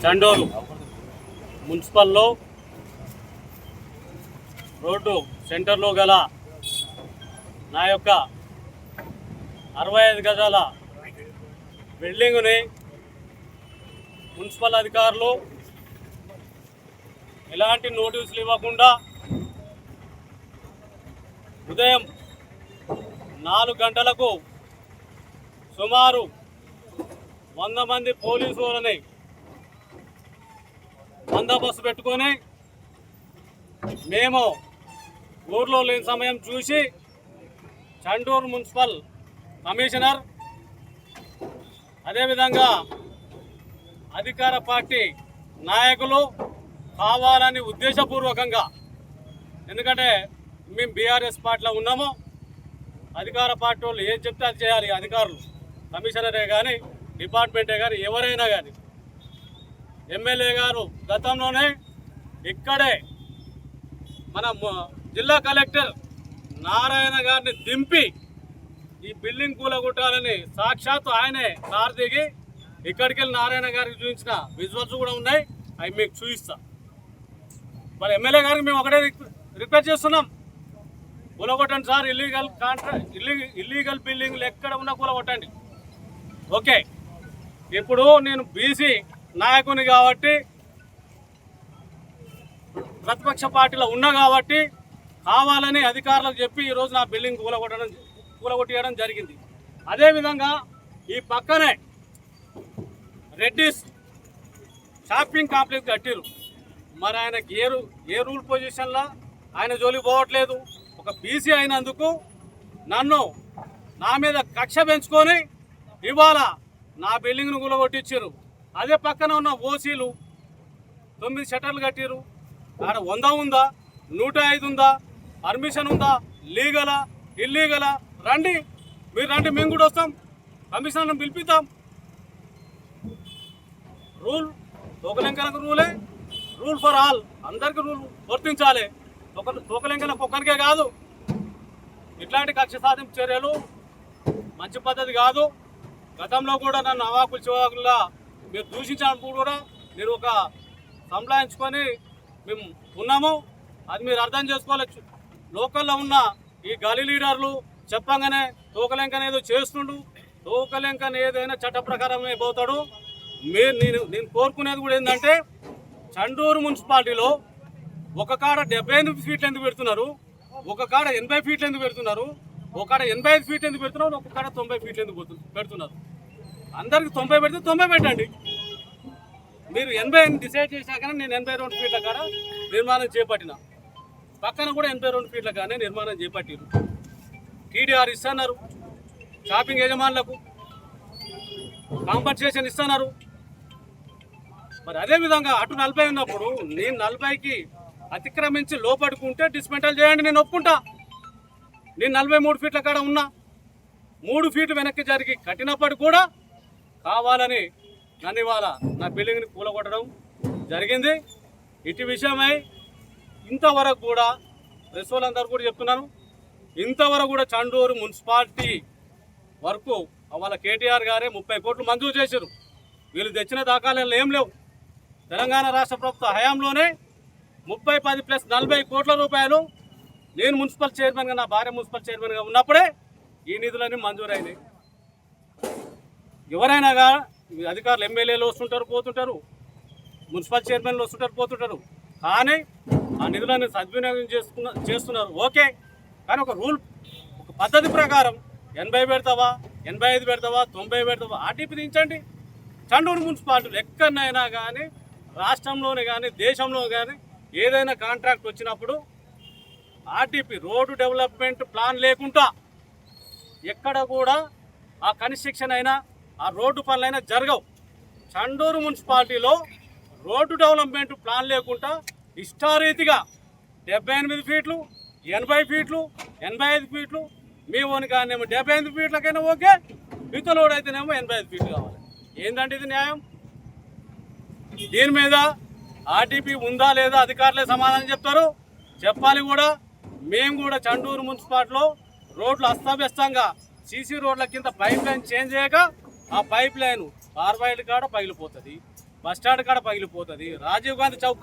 చండోరు మున్సిపల్లో road సెంటర్లో గల నా యొక్క అరవై ఐదు గజాల బిల్డింగుని మున్సిపల్ అధికారులు ఎలాంటి నోటీసులు ఇవ్వకుండా ఉదయం నాలుగు గంటలకు సుమారు వంద మంది పోలీసు వాళ్ళని బందోబస్తు పెట్టుకొని మేము ఊర్లో లేని సమయం చూసి చండూరు మున్సిపల్ కమిషనర్ అదేవిధంగా అధికార పార్టీ నాయకులు కావాలని ఉద్దేశపూర్వకంగా ఎందుకంటే మేము బీఆర్ఎస్ పార్టీలో ఉన్నాము అధికార పార్టీ వాళ్ళు ఏం చెప్తే అది చేయాలి అధికారులు కమిషనరే కానీ డిపార్ట్మెంటే కానీ ఎవరైనా కానీ ఎమ్మెల్యే గారు గతంలోనే ఇక్కడే మన జిల్లా కలెక్టర్ నారాయణ గారిని దింపి ఈ బిల్డింగ్ కూలగొట్టాలని సాక్షాత్ ఆయనే కారు దిగి ఇక్కడికి వెళ్ళి నారాయణ గారికి చూపించిన విజువల్స్ కూడా ఉన్నాయి. అవి మీకు చూపిస్తా. మరి ఎమ్మెల్యే గారికి మేము ఒకటే రిక్వెస్ట్ చేస్తున్నాం. కూలగొట్టండి సార్ ఇల్లీగల్ కాంట్రాక్ట్ ఇల్లీగల్ బిల్డింగ్లు ఎక్కడ ఉన్నా కూలగొట్టండి. ఓకే. ఇప్పుడు నేను బీసీ నాయకుని కాబట్టి ప్రతిపక్ష పార్టీలో ఉన్నా కాబట్టి కావాలని అధికారులకు చెప్పి ఈరోజు నా బిల్డింగ్ కూలగొట్టడం కూలగొట్టేయడం జరిగింది. అదేవిధంగా ఈ పక్కనే రెడ్డిస్ షాపింగ్ కాంప్లెక్స్ కట్టిరు మరి ఆయనకి ఏ రూ ఏ రూల్ పొజిషన్లో? ఆయన జోలికి పోవట్లేదు. ఒక బీసీ అయినందుకు నన్ను నా మీద కక్ష పెంచుకొని ఇవాళ నా బిల్డింగ్ను కూలగొట్టించారు అదే పక్కన ఉన్న ఓసీలు తొమ్మిది షటర్లు కట్టిరు ఆడ వంద ఉందా? నూట ఐదు ఉందా? పర్మిషన్ ఉందా? లీగలా? ఇల్లీగలా? రండి. మీరు రండి మేము కూడా వస్తాం. కమిషనర్ని పిలిపిద్దాం. రూల్ తోకలెంకలకు రూలే. Rule for all. అందరికీ రూల్ వర్తించాలి. ఒక తోకలెంకలకు ఒక్కరికే కాదు. ఇట్లాంటి కక్ష సాధింపు చర్యలు మంచి పద్ధతి కాదు. గతంలో కూడా నన్ను అవాకులు చివాకులుగా మీరు దూషించినప్పుడు కూడా మీరు ఒక సంప్లాయించుకొని మేము ఉన్నాము. అది మీరు అర్థం చేసుకోవచ్చు. లోకల్లో ఉన్న ఈ గలీ లీడర్లు చెప్పంగానే తోకలెంకన ఏదో చేస్తుండు. తోకలెంకన ఏదైనా చట్ట ప్రకారమే పోతాడు. మీరు నేను నేను కోరుకునేది కూడా ఏంటంటే చండూరు మున్సిపాలిటీలో ఒక కాడ డెబ్బై ఎనిమిది ఫీట్లు ఎందుకు పెడుతున్నారు? ఒక కాడ ఎనభై ఫీట్లు ఎందుకు పెడుతున్నారు? ఒక కాడ ఎనభై ఐదు ఫీట్లు ఎందుకు పెడుతున్నారు? ఒక కాడ తొంభై ఫీట్లు ఎందుకు పెడుతున్నారు? అందరికి తొంభై పెడితే తొంభై పెట్టండి. మీరు ఎనభై డిసైడ్ చేశాకనే నేను ఎనభై రెండు ఫీట్ల కాడ నిర్మాణం చేపట్టిన. పక్కన కూడా ఎనభై రెండు ఫీట్ల కానీ నిర్మాణం చేపట్టిరు. టీడీఆర్ ఇస్తున్నారు షాపింగ్ యజమానులకు కాంపన్సేషన్ ఇస్తున్నారు. మరి అదే విధంగా అటు నలభై ఉన్నప్పుడు నేను నలభైకి అతిక్రమించి లోపడుకుంటే డిస్మెంటల్ చేయండి నేను ఒప్పుకుంటా. నేను నలభై మూడు ఫీట్ల కాడ ఉన్నా. మూడు ఫీట్లు వెనక్కి జరిగి కట్టినప్పటికి కూడా కావాలని నన్ను ఇవాళ నా బిల్డింగ్ని కూలగొట్టడం జరిగింది. ఇటు విషయమై ఇంతవరకు కూడా ప్రెస్ వాళ్ళందరూ కూడా చెప్తున్నాను ఇంతవరకు కూడా చండూరు మున్సిపాలిటీ వరకు వాళ్ళ కేటీఆర్ గారే ముప్పై కోట్లు మంజూరు చేశారు. వీళ్ళు తెచ్చిన దాఖలాలు ఏం లేవు. తెలంగాణ రాష్ట్ర ప్రభుత్వ హయాంలోనే ముప్పై పది ప్లస్ నలభై కోట్ల రూపాయలు నేను మున్సిపల్ చైర్మన్గా నా భార్య మున్సిపల్ చైర్మన్గా ఉన్నప్పుడే ఈ నిధులన్నీ మంజూరైనాయి. ఎవరైనా గా అధికారులు ఎమ్మెల్యేలు వస్తుంటారు పోతుంటారు మున్సిపల్ చైర్మన్లు వస్తుంటారు పోతుంటారు. కానీ ఆ నిధులను సద్వినియోగం చేసుకున్న చేస్తున్నారు. ఓకే కానీ ఒక రూల్ ఒక పద్ధతి ప్రకారం ఎనభై పెడతావా ఎనభై ఐదు పెడతావా తొంభై పెడతావా ఆర్టీపీ దించండి. చండూరు మున్సిపాలిటీలు ఎక్కడైనా కానీ రాష్ట్రంలోనే కానీ దేశంలో కానీ ఏదైనా కాంట్రాక్ట్ వచ్చినప్పుడు ఆర్టీపీ రోడ్డు డెవలప్మెంట్ ప్లాన్ లేకుండా ఎక్కడ కూడా ఆ కన్స్ట్రక్షన్ అయినా ఆ రోడ్డు పనులైనా జరగవు. చండూరు మున్సిపాలిటీలో రోడ్డు డెవలప్మెంట్ ప్లాన్ లేకుండా ఇష్టారీతిగా డెబ్బై ఎనిమిది ఫీట్లు ఎనభై ఫీట్లు ఎనభై ఐదు ఫీట్లు మీ ఓని కానేమో డెబ్బై ఎనిమిది ఫీట్లకైనా ఓకే ఇతలోడు అయితేనేమో ఎనభై ఐదు ఫీట్లు కావాలి. ఏంటంటే ఇది న్యాయం? దీని మీద ఆర్టీపీ ఉందా లేదా అధికారులే సమాధానం చెప్తారు. చెప్పాలి కూడా మేము కూడా చండూరు మున్సిపాలిటీలో రోడ్లు అస్తవ్యస్తంగా సీసీ రోడ్ల కింద పైప్ లైన్ చేంజ్ చేయక ఆ పైప్ లైన్ కార్బైడ్ కాడ పగిలిపోతుంది బస్టాండ్ కాడ పగిలిపోతుంది రాజీవ్ గాంధీ చౌక్